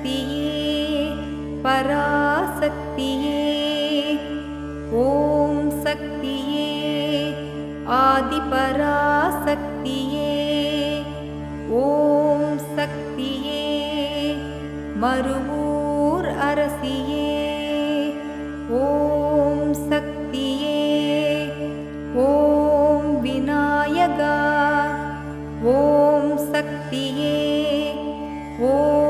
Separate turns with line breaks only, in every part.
शक्तिये पराशक्तिये ॐ शक्तिये आदिपराशक्तिये ॐ शक्तिये मरुपूर् अरसिये ॐ शक्तिये ॐ विनायगा ॐ शक्तिये ॐ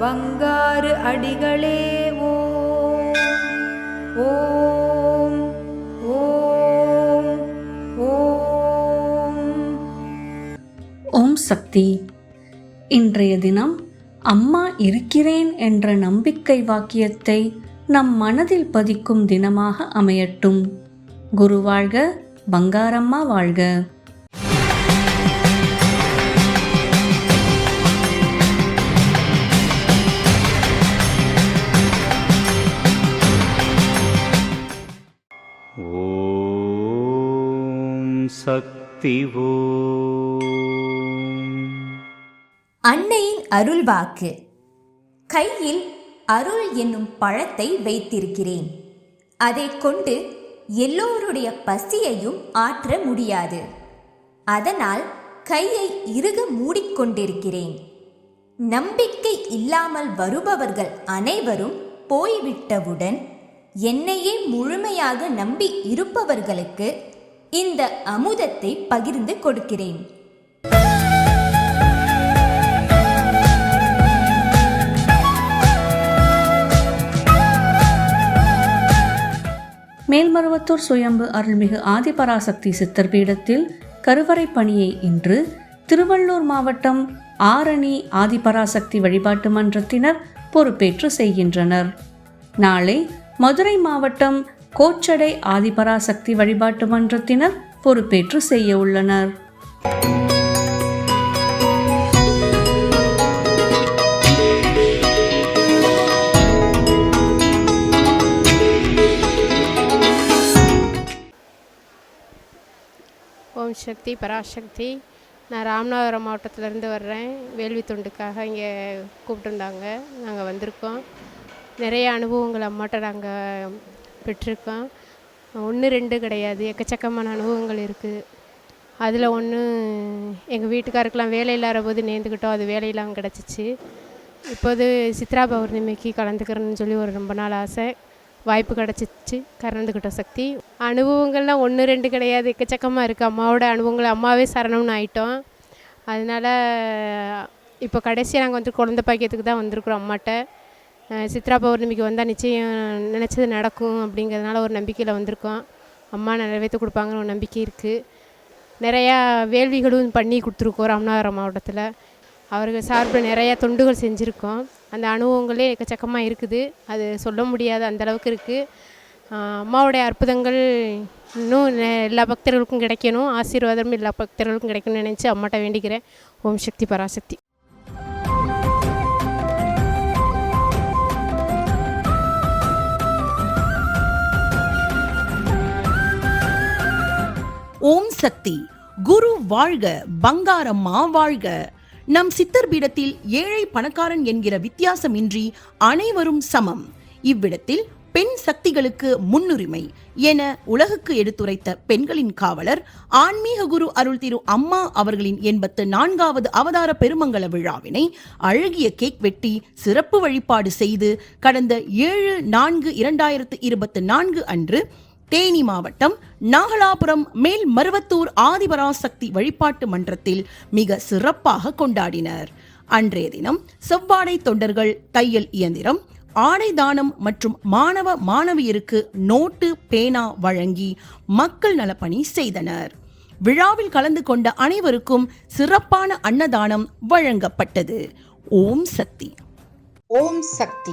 வங்காறு அடிகளே ஓம் ஓம் ஓம் ஓம்.
ஓம் சக்தி. இன்றைய தினம் அம்மா இருக்கிறேன் என்ற நம்பிக்கை வாக்கியத்தை நம் மனதில் பதிக்கும் தினமாக அமையட்டும். குரு வாழ்க பங்காரம்மா வாழ்க.
சக்திவோ
அன்னையின் அருள் வாக்கு கையில் அருள் என்னும் பழத்தை வைத்திருக்கிறேன். அதைக் கொண்டு எல்லோருடைய பசியையும் ஆற்ற முடியாது. அதனால் கையை இறுக மூடிக்கொண்டிருக்கிறேன். நம்பிக்கை இல்லாமல் வருபவர்கள் அனைவரும் போய்விட்டவுடன் என்னையே முழுமையாக நம்பி இருப்பவர்களுக்கு இந்த அமுதத்தை பகிர்ந்து கொடுக்கிறேன்.
மேல்மருவத்தூர் சுயம்பு அருள்மிகு ஆதிபராசக்தி சித்தர் பீடத்தில் கருவறை பணியை இன்று திருவள்ளூர் மாவட்டம் ஆரணி ஆதிபராசக்தி வழிபாட்டு மன்றத்தினர் பொறுப்பேற்று செய்கின்றனர். நாளை மதுரை மாவட்டம் கோச்சடை ஆதிபராசக்தி வழிபாட்டு மன்றத்தினர் பொறுப்பேற்று செய்ய உள்ளனர்.
ஓம் சக்தி பராசக்தி. நான் ராமநாதபுரம் மாவட்டத்திலேருந்து வர்றேன். வேள்வி தொண்டுக்காக இங்கே கூப்பிட்டுருந்தாங்க. நாங்கள் வந்திருக்கோம். நிறைய அனுபவங்கள் அம்மாட்ட நாங்கள் பெற்றிருக்கேன். ஒன்று ரெண்டு கிடையாது. எக்கச்சக்கமான அனுபவங்கள் இருக்குது அதில் ஒன்று எங்கள் வீட்டுக்காருக்கெலாம் வேலை இல்லாத போது நேர்ந்துக்கிட்டோம் அது வேலையெல்லாம் கிடச்சிச்சு. இப்போது சித்ரா பௌர்ணமிக்கு கலந்துக்கிறேன்னு சொல்லி ஒரு ரொம்ப நாள் ஆசை. வாய்ப்பு கிடச்சிச்சு. கலந்துக்கிட்டோம் சக்தி. அனுபவங்கள்லாம் ஒன்று ரெண்டு கிடையாது. எக்கச்சக்கமாக இருக்குது அம்மாவோட அனுபவங்கள் அம்மாவே சரணம்னு ஆயிட்டோம். அதனால் இப்போ கடைசியாக நாங்கள் வந்து குழந்த பாக்கியத்துக்கு தான் வந்திருக்குறோம் அம்மாட்ட. சித்ரா பௌர்ணமிக்கு வந்தால் நிச்சயம் நினச்சது நடக்கும் அப்படிங்கிறதுனால ஒரு நம்பிக்கையில் வந்திருக்கோம். அம்மா நிறைவேற்றி கொடுப்பாங்கன்னு ஒரு நம்பிக்கை இருக்குது நிறையா வேள்விகளும் பண்ணி கொடுத்துருக்கோம் ராமநாதபுரம் மாவட்டத்தில். அவர்கள் சார்பில் நிறையா தொண்டுகள் செஞ்சுருக்கோம். அந்த அனுபவங்களே எக்கச்சக்கமாக இருக்குது. அது சொல்ல முடியாத அந்தளவுக்கு இருக்குது அம்மாவுடைய அற்புதங்கள் இன்னும் எல்லா பக்தர்களுக்கும் கிடைக்கணும். ஆசீர்வாதம் எல்லா பக்தர்களுக்கும் கிடைக்கணும்னு நினச்சி அம்மாட்ட வேண்டிக்கிறேன். ஓம் சக்தி பராசக்தி.
சக்தி. குரு வாழ்க பங்காரம்மா வாழ்க. நம் சித்தர் பீடத்தில் ஏழை பணக்காரன் என்கிற வித்தியாசமின்றி அனைவரும் சமம். இவ்விடத்தில் பெண் சக்திகளுக்கு முன்னுரிமை என உலகுக்கு எடுத்துரைத்த பெண்களின் காவலர் ஆன்மீக குரு அருள் திரு அம்மா அவர்களின் எண்பத்து நான்காவது அவதார பெருமங்கல விழாவினை அழகிய கேக் வெட்டி சிறப்பு வழிபாடு செய்து கடந்த ஏழு நான்கு இரண்டாயிரத்து இருபத்தி நான்கு அன்று தேனி மாவட்டம் நாகலாபுரம் மேல் மருவத்தூர் ஆதிபராசக்தி வழிபாட்டு மன்றத்தில் மிக சிறப்பாக கொண்டாடினர். அன்றைய தினம் செவ்வாடை தொண்டர்கள் தையல் இயந்திரம் ஆடை தானம் மற்றும் மாணவ மாணவியருக்கு நோட்டு பேனா வழங்கி மக்கள் நலப்பணி செய்தனர். விழாவில் கலந்து கொண்ட அனைவருக்கும் சிறப்பான அன்னதானம் வழங்கப்பட்டது. ஓம் சக்தி.
ஓம் சக்தி.